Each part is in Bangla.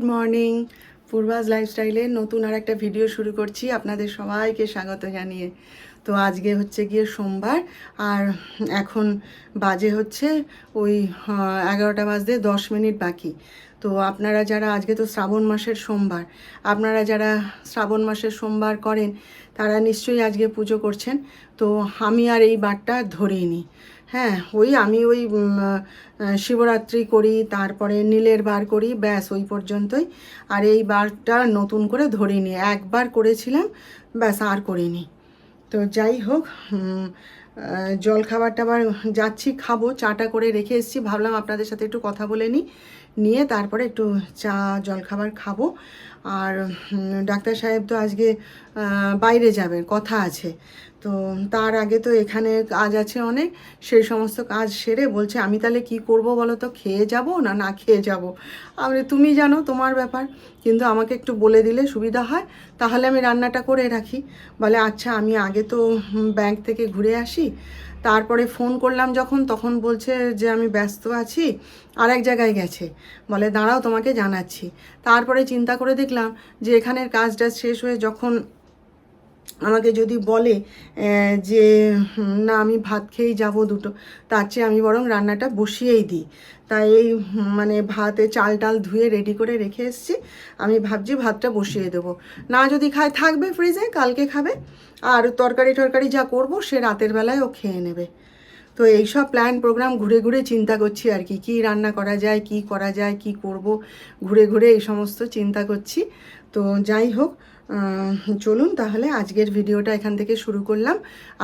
Good morning. পূর্বাজ লাইফস্টাইলে নতুন আর একটা ভিডিও শুরু করছি। আপনাদের সবাইকে স্বাগত জানিয়ে। তো আজকে হচ্ছে গিয়ে সোমবার, আর এখন বাজে হচ্ছে ওই এগারোটা বাজতে দশ মিনিট বাকি। তো আপনারা যারা, আজকে তো শ্রাবণ মাসের সোমবার, আপনারা যারা শ্রাবণ মাসের সোমবার করেন তারা নিশ্চয়ই আজকে পুজো করছেন। তো আমি আর এই বারটা ধরিনি। হ্যাঁ ওই আমি ওই শিবরাত্রি করি, তারপরে নীলের বার করি, ব্যাস ওই পর্যন্তই। আর এই বারটা নতুন করে ধরিনি। একবার করেছিলাম, ব্যাস আর করিনি। তো যাই হোক জল খাবার টাবার যাচ্ছি, খাব, চাটা করে রেখে এসেছি। ভাবলাম আপনাদের সাথে একটু কথা বলে নিই। নিয়ে তারপরে একটু চা জল খাবার খাব। আর ডাক্তার সাহেব তো আজকে বাইরে যাবেন, কথা আছে। তো তার আগে তো এখানে কাজ আছে অনেক, সেই সমস্ত কাজ সেরে বলছে, আমি তাহলে কি করব বলো তো, খেয়ে যাব না না খেয়ে যাব? আমি তুমি জানো তোমার ব্যাপার, কিন্তু আমাকে একটু বলে দিলে সুবিধা হয়, তাহলে আমি রান্নাটা করে রাখি। বলে আচ্ছা আমি আগে তো ব্যাংক থেকে ঘুরে আসি তারপরে ফোন করলাম যখন, তখন বলছে যে আমি ব্যস্ত আছি আর এক জায়গায় গেছে। বলে, দাঁড়াও তোমাকে জানাচ্ছি। তারপরে চিন্তা করে দেখলাম যে এখানের কাজটা শেষ হয়ে যখন আমাকে যদি বলে যে না, আমি ভাত খেয়েই যাব দুটো, তার চেয়ে আমি বরং রান্নাটা বসিয়েই দিই। তাই এই মানে ভাতে চাল টাল ধুয়ে রেডি করে রেখে এসেছি। আমি ভাবছি ভাতটা বসিয়ে দেবো। না যদি খায়, থাকবে ফ্রিজে কালকে খাবে। আর তরকারি টরকারি যা করব, সে রাতের বেলায় ও খেয়ে নেবে। তো এইসব প্ল্যান প্রোগ্রাম ঘুরে ঘুরে চিন্তা করছি আর কি। কী রান্না করা যায়, কি করা যায়, কি করব, ঘুরে ঘুরে এই সমস্ত চিন্তা করছি। তো যাই হোক চলুন তাহলে আজকের ভিডিওটা এখান থেকে শুরু করলাম।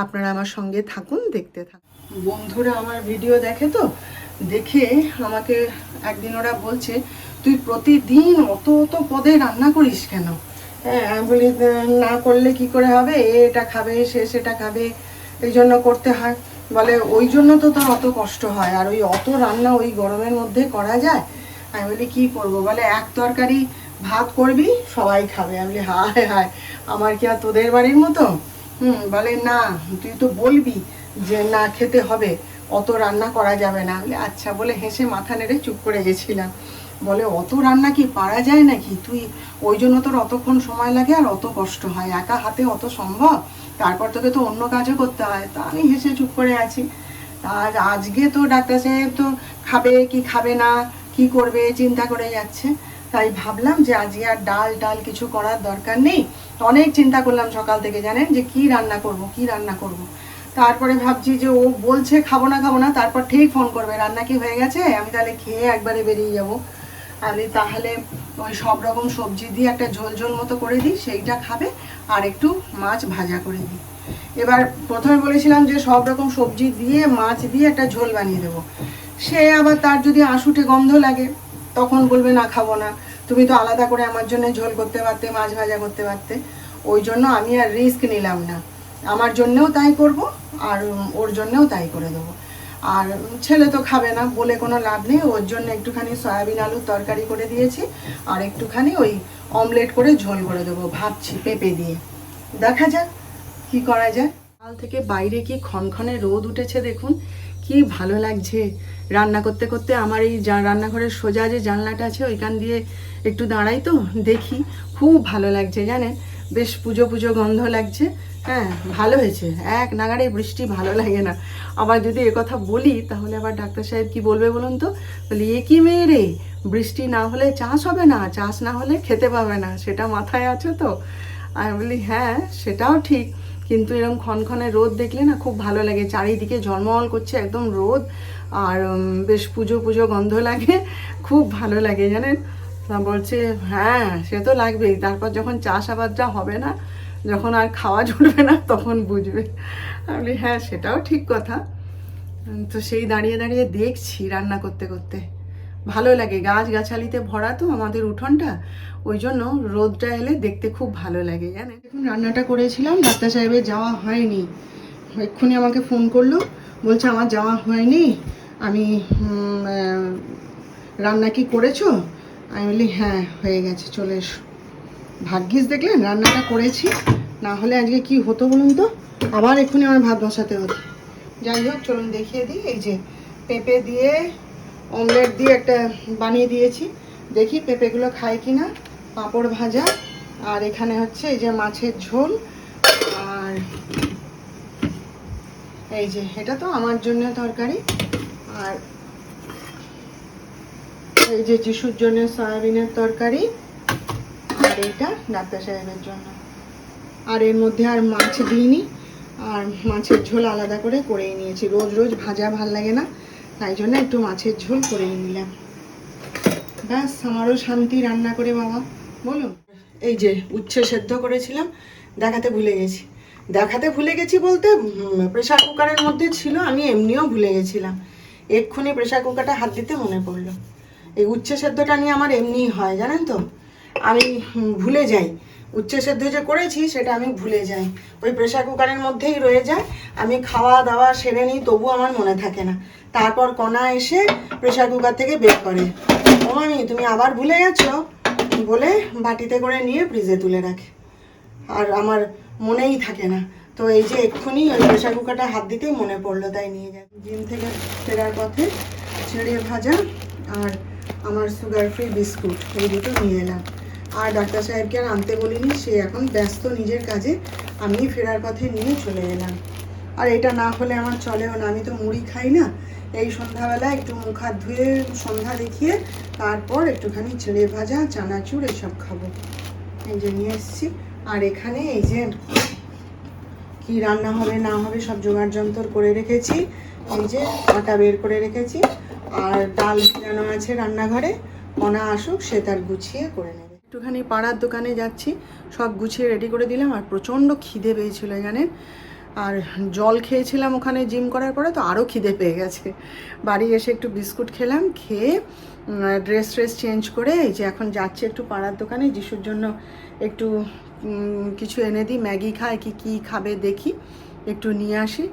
আপনারা আমার সঙ্গে থাকুন, দেখতে থাকুন। বন্ধুরা, আমার ভিডিও দেখে তো? দেখে আমাকে একদিন ওরা বলছে, তুই প্রতিদিন অত অত পদে রান্না করিস কেন? হ্যাঁ বলি, না করলে কি করে হবে? এটা খাবে, সে সেটা খাবে, এই জন্য করতে হয়। বলে, ওই জন্য তো তোর অত কষ্ট হয়, আর ওই অত রান্না ওই গরমের মধ্যে করা যায়? আমি বলি, কী করব? বলে, এক তরকারি ভাত করবি? সবাই খাবে। আমি হায় হায়, আমার কি আর তোদের বাড়ির মতো? হুম, বলে, না, তুই তো বলবি যে না খেতে হবে, অত রান্না করা যাবে না। আচ্ছা বলে, হেসে মাথা নেড়ে চুপ করে গেছিলাম। বলে, অত রান্না কি পারা যায় নাকি? তুই, ওই জন্য তোর অতক্ষণ সময় লাগে আর অত কষ্ট হয়। একা হাতে অত সম্ভব? তারপর তোকে তো অন্য কাজও করতে হয়। তা আমি হেসে চুপ করে আছি। আর আজকে তো ডাক্তার সাহেব তো খাবে কি খাবে না, কি করবে, চিন্তা করে যাচ্ছে। তাই ভাবলাম যে আজকে আর ডাল ডাল কিছু করার দরকার নেই। অনেক চিন্তা করলাম সকাল থেকে, জানেন? যে কি রান্না করব, কি রান্না করব? তারপরে ভাবছি যে ও বলছে, খাব না খাব না। তারপর ঠিক ফোন করবে, রান্না কি হয়ে গেছে? আমি তাহলে খেয়ে একবারে বেরিয়ে যাব। আমি তাহলে ওই সব রকম সবজি দিয়ে একটা ঝোল ঝোল মতো করে দিই, সেইটা খাবে আর একটু মাছ ভাজা করে দিই। এবার প্রথমে বলেছিলাম যে সব রকম সবজি দিয়ে, মাছ দিয়ে একটা ঝোল বানিয়ে দেবো। সে আবার তার যদি আঁশুটে গন্ধ লাগে তখন বলবে, না, খাব না। তুমি তো আলাদা করে আমার জন্য ঝোল করতে পারতে, মাছ ভাজা করতে পারতে। ওই জন্য আমি আর রিস্ক নিলাম না। আমার জন্যেও তাই করব আর ওর জন্যেও তাই করে দেবো। আর ছেলে তো খাবে না, বলে কোনো লাভ নেই। ওর জন্য একটুখানি সয়াবিন আলুর তরকারি করে দিয়েছি আর একটুখানি ওই অমলেট করে ঝোল করে দেবো, ভাবছি পেঁপে দিয়ে। দেখা যাক কি করা যায়। কাল থেকে বাইরে কি ক্ষণক্ষণে রোদ উঠেছে দেখুন। কি ভালো লাগছে। রান্না করতে করতে আমার এই রান্নাঘরের সোজা যে জানলাটা আছে, ওইখান দিয়ে একটু দাঁড়াই তো, দেখি। খুব ভালো লাগছে, জানেন? বেশ পুজো পুজো গন্ধ লাগছে। হ্যাঁ ভালো হয়েছে। এক নাগাড়ে বৃষ্টি ভালো লাগে না। আবার যদি কথা বলি, তাহলে আবার ডাক্তার সাহেব কি বলবে বলুন তো? বলি, এ কি মেয়ে রে? বৃষ্টি না হলে চাষ হবে না, চাষ না হলে খেতে পাবে না। সেটা মাথায় আছে তো। আর বলি হ্যাঁ সেটাও ঠিক। কিন্তু এরকম ক্ষণক্ষণে রোদ দেখলে না খুব ভালো লাগে। চারিদিকে ঝলমল করছে একদম রোদ, আর বেশ পুজো পুজো গন্ধ লাগে, খুব ভালো লাগে জানেন? তা বলছে হ্যাঁ সে তো লাগবেই। তারপর যখন চাষাবাদটা হবে না, যখন আর খাওয়া জুটবে না, তখন বুঝবে। আমি হ্যাঁ সেটাও ঠিক কথা। তো সেই দাঁড়িয়ে দাঁড়িয়ে দেখছি রান্না করতে করতে। ভালো লাগে। গাছ গাছালিতে ভরা তো আমাদের উঠোনটা, ওই জন্য রোদটা এলে দেখতে খুব ভালো লাগে, জানেন? এখন রান্নাটা করেছিলাম, ডাক্তার সাহেবের যাওয়া হয়নি। এক্ষুনি আমাকে ফোন করল, বলছে আমার যাওয়া হয়নি, আমি রান্না কি করেছ? আমি বলি হ্যাঁ হয়ে গেছে, চলে এসো। ভাগ্যিস দেখলেন, রান্নাটা করেছি, না হলে আজকে কি হতো বলুন তো? আবার এক্ষুনি আমার ভাত বসাতে হতো। যাই হোক, চলুন দেখিয়ে দিই, এই যে পেঁপে দিয়ে অমলেট দিয়ে একটা বানিয়ে দিয়েছি। দেখি পেঁপেগুলো খায় কি না পাঁপড় ভাজা। আর এখানে হচ্ছে এই যে মাছের ঝোল। আর এই যে, এটা তো আমার জন্য তরকারি। আর এই যে যিশুর জন্য সয়াবিনের তরকারি। আর এইটা ডাক্তার সাহেবের জন্য। আর এর মধ্যে আর মাছ দিইনি। আর মাছের ঝোল আলাদা করে করেই নিয়েছি। রোজ রোজ ভাজা ভালো লাগে না। তাই জন্য একটু মাছের ঝোল করে নিলাম। ব্যাস, আমারও শান্তি রান্না করে বাবা। বলুন। এই যে উচ্ছে সেদ্ধ করেছিলাম, দেখাতে ভুলে গেছি। দেখাতে ভুলে গেছি বলতে প্রেশার কুকারের মধ্যে ছিল, আমি এমনিও ভুলে গেছিলাম। এক্ষুনি প্রেশার কুকারটা হাত দিতে মনে পড়ল। এই উচ্ছে সেদ্ধটা নিয়ে আমার এমনিই হয়, জানেন তো? আমি ভুলে যাই। উচ্ছে সেদ্ধ যে করেছি সেটা আমি ভুলে যাই। ওই প্রেশার কুকারের মধ্যেই রয়ে যায়। আমি খাওয়া দাওয়া সেরে নিই তবু আমার মনে থাকে না। তারপর কণা এসে প্রেশার কুকার থেকে বের করে। ও আমি তুমি আবার ভুলে গেছো? বলে বাটিতে করে নিয়ে ফ্রিজে তুলে রাখে। আর আমার মনেই থাকে না। তো এই যে এক্ষুনি ওই প্রেশার কুকারটা হাত দিতেই মনে পড়ল, তাই নিয়ে যাই জিম থেকে ফেরার পথে ছেড়ে ভাজা আর আমার সুগার ফ্রি বিস্কুট এই দুটো নিয়ে এলাম। আর ডাক্তার সাহেবকে আর আনতে বলিনি, সে এখন ব্যস্ত নিজের কাজে। আমি ফেরার পথে নিয়ে চলে এলাম। আর এটা না হলে আমার চলেও না, আমি তো মুড়ি খাই না। এই সন্ধ্যাবেলা একটু মুখ হাত ধুয়ে সন্ধ্যা দেখিয়ে তারপর একটুখানি ছেড়ে ভাজা, চানাচুর এসব খাব। এই যে নিয়ে এসেছি। আর এখানে এই যে কি রান্না হবে, না হবে, সব জোগাড় যন্ত্র করে রেখেছি। এই যে আটা বের করে রেখেছি। আর ডাল ভিজানো আছে রান্নাঘরে। মনা আসুক সে তার গুছিয়ে করে নেবে। একটুখানি পাড়ার দোকানে যাচ্ছি। সব গুছিয়ে রেডি করে দিলাম আর প্রচণ্ড খিদে পেয়েছিল জানেন আর জল খেয়েছিলাম ওখানে জিম করার পরে তো আরও খিদে পেয়ে গেছে। বাড়ি এসে একটু বিস্কুট খেলাম, খেয়ে ড্রেস ট্রেস চেঞ্জ করে এই যে এখন যাচ্ছি একটু পাড়ার দোকানে, যিশুর জন্য একটু কিছু এনে দিই, ম্যাগি খায় কি কি খাবে দেখি, একটু নিয়ে আসি।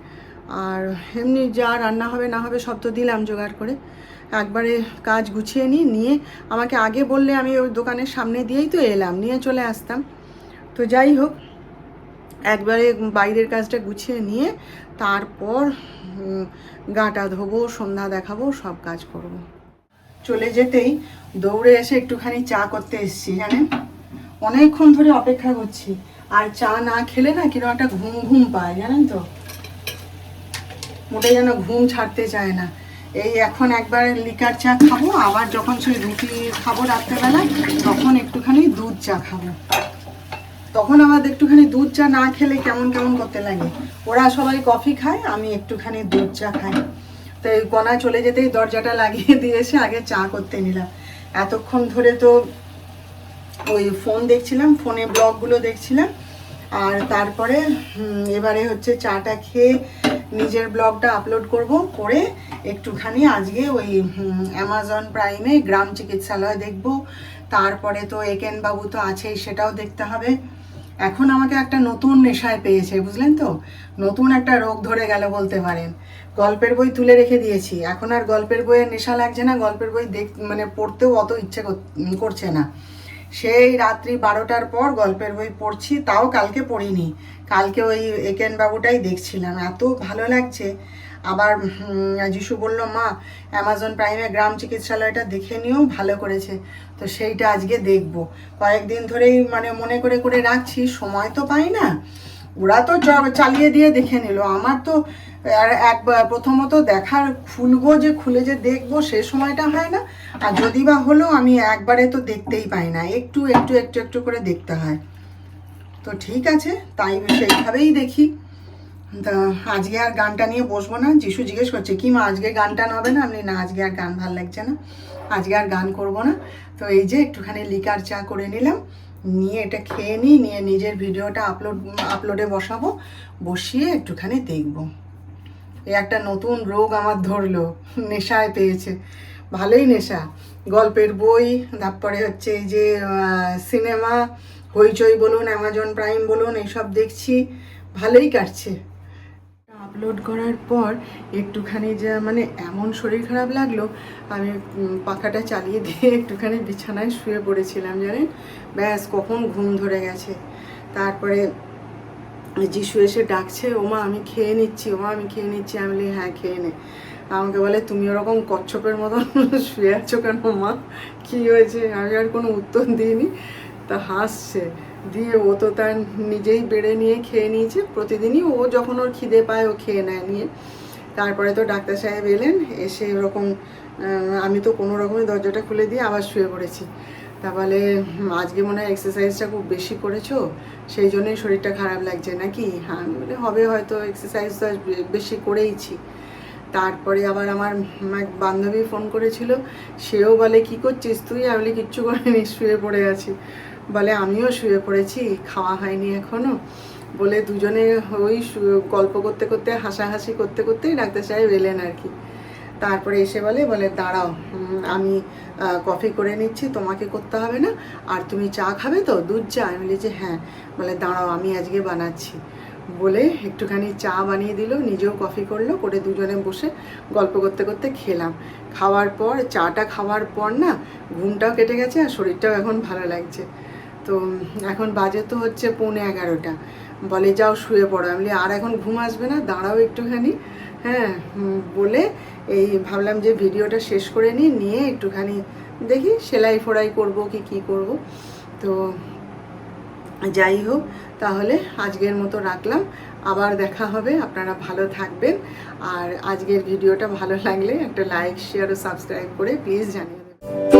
আর এমনি যা রান্না হবে না হবে সব তো দিলাম জোগাড় করে। একবারে কাজ গুছিয়ে নিই, নিয়ে আমাকে আগে বললে আমি ওই দোকানের সামনে দিয়েই তো এলাম, নিয়ে চলে আসতাম। তো যাই হোক, একবারে বাইরের কাজটা গুছিয়ে নিয়ে তারপর গাটা ধোবো, সন্ধ্যা দেখাবো, সব কাজ করব। চলে যেতেই দৌড়ে এসে একটুখানি চা করতে এসেছি, জানেন? অনেকক্ষণ ধরে অপেক্ষা করছি, আর চা না খেলে না কীরকম একটা ঘুম ঘুম পায়, জানেন তো? মোটে যেন ঘুম ছাড়তে চায় না। এই এখন একবার লিকার চা খাব, আবার যখন সেই রুটি খাব রাত্রেবেলা তখন একটুখানি দুধ চা খাব। তখন আমার একটুখানি দুধ চা না খেলে কেমন কেমন করতে লাগে? ওরা সবাই কফি খায়, আমি একটুখানি দুধ চা খাই। তো এই কণা চলে যেতেই দরজাটা লাগিয়ে দিয়ে এসে আগে চা করতে নিলাম। এতক্ষণ ধরে তো ওই ফোন দেখছিলাম ফোনে ব্লগগুলো দেখছিলাম। আর তারপরে এবারে হচ্ছে চাটা খেয়ে নিজের ব্লগটা আপলোড করব, করে একটুখানি আজকে ওই অ্যামাজন প্রাইমে গ্রাম চিকিৎসালয় দেখব। তারপরে তো একেন বাবু তো আছেই, সেটাও দেখতে হবে। এখন আমাকে একটা নতুন নেশায় পেয়েছে, বুঝলেন তো? নতুন একটা রোগ ধরে গেল বলতে পারেন। গল্পের বই তুলে রেখে দিয়েছি। এখন আর গল্পের বইয়ের নেশা লাগছে না, গল্পের বই দেখ মানে পড়তেও অত ইচ্ছে কর- করছে না। সেই রাত্রি বারোটার পর গল্পের বই পড়ছি, তাও কালকে পড়িনি। কালকে ওই একেন বাবুটাই দেখছিলাম, এত ভালো লাগছে। আবার যিশু বলল, মা অ্যামাজন প্রাইমে গ্রাম চিকিৎসালয়টা দেখে নিয়েও ভালো করেছে। তো সেইটা আজকে দেখব। কয়েকদিন ধরেই মানে মনে করে করে রাখছি, সময় তো পাই না। ওরা তো চালিয়ে দিয়ে দেখে নিল। আমার তো একবার প্রথমত দেখার খুলবো যে, খুলে যে দেখব, সে সময়টা হয় না। আর যদি বা হলো, আমি একবারে তো দেখতেই পাই না। একটু একটু একটু একটু করে দেখতে হয়। তো ঠিক আছে, তাই সেইভাবেই দেখি। তা আজকে আর গানটা নিয়ে বসবো না। যিশু জিজ্ঞেস করছে, কি মা, আজকে গান টান হবে না? আমি না, আজকে আর গান ভালো লাগছে না। আজকে আর গান করব না। তো এই যে একটুখানি লিকার চা করে নিলাম। নিয়ে এটা খেয়ে নিই, নিয়ে নিজের ভিডিওটা আপলোড আপলোডে বসাবো, বসিয়ে একটুখানি দেখব। এই একটা নতুন রোগ আমার ধরলো, নেশায় পেয়েছে। ভালোই নেশা। গল্পের বই, তারপরে হচ্ছে এই যে সিনেমা, হইচই বলুন অ্যামাজন প্রাইম বলুন, এইসব দেখছি, ভালোই কাটছে। আপলোড করার পর একটুখানি যে মানে এমন শরীর খারাপ লাগল, আমি পাখাটা চালিয়ে দিয়ে একটুখানি বিছানায় শুয়ে পড়েছিলাম জানেন? ব্যাস, কখন ঘুম ধরে গেছে। তারপরে যিশু এসে ডাকছে, ওমা, আমি খেয়ে নিচ্ছি, ওমা, আমি খেয়ে নিচ্ছি। আমি বলি হ্যাঁ খেয়ে নে। আমাকে বলে, তুমি ওরকম কচ্ছপের মতন শুয়ে আছো কেন, মা? কী হয়েছে? আমি আর কোনো উত্তর দিইনি। তা হাসছে। দিয়ে ও তো তার নিজেই বেড়ে নিয়ে খেয়ে নিয়েছে। প্রতিদিনই ও যখন ওর খিদে পায় ও খেয়ে নেয় নিয়ে। তারপরে তো ডাক্তার সাহেব এলেন এসে ওরকম আমি তো কোনো রকমের দরজাটা খুলে দিয়ে আবার শুয়ে পড়েছি। তা বলে "হুম, আজকে মনে হয় এক্সারসাইজটা খুব বেশি করেছ সেই জন্যই শরীরটা খারাপ লাগছে নাকি? হ্যাঁ বলি হবে হয়তো এক্সারসাইজ তো বেশি করেইছি। তারপরে আবার আমার এক বান্ধবী ফোন করেছিল সেও বলে কি করছিস তুই? আমি কিচ্ছু করিনি শুয়ে পড়ে আছি। বলে, আমিও শুয়ে পড়েছি, খাওয়া হয়নি এখনও। বলে দুজনে ওই গল্প করতে করতে, হাসাহাসি করতে করতেই ডাক্তার সাহেব এলেন আর কি। তারপরে এসে বলে বলে, দাঁড়াও আমি কফি করে নিচ্ছি, তোমাকে করতে হবে না, আর তুমি চা খাবে তো, দুধ চা? আমি বলি যে হ্যাঁ। বলে, দাঁড়াও, আমি আজকে বানাচ্ছি। বলে একটুখানি চা বানিয়ে দিল, নিজেও কফি করল, করে দুজনে বসে গল্প করতে করতে খেলাম। খাওয়ার পর, চাটা খাওয়ার পর না, ঘুমটাও কেটে গেছে আর শরীরটাও এখন ভালো লাগছে। তো এখন বাজে তো হচ্ছে পৌনে এগারোটা। বলে যাও শুয়ে পড়ো। আমি আর এখন ঘুম আসবে না? দাঁড়াও একটুখানি। হ্যাঁ বলে এই ভাবলাম যে ভিডিওটা শেষ করে নিই, নিয়ে একটুখানি দেখি সেলাই ফোড়াই করব কি কি করব। তো যাই হোক, তাহলে আজকের মতো রাখলাম। আবার দেখা হবে। আপনারা ভালো থাকবেন। আর আজকের ভিডিওটা ভালো লাগলে একটা লাইক, শেয়ার ও সাবস্ক্রাইব করে প্লিজ জানিয়ে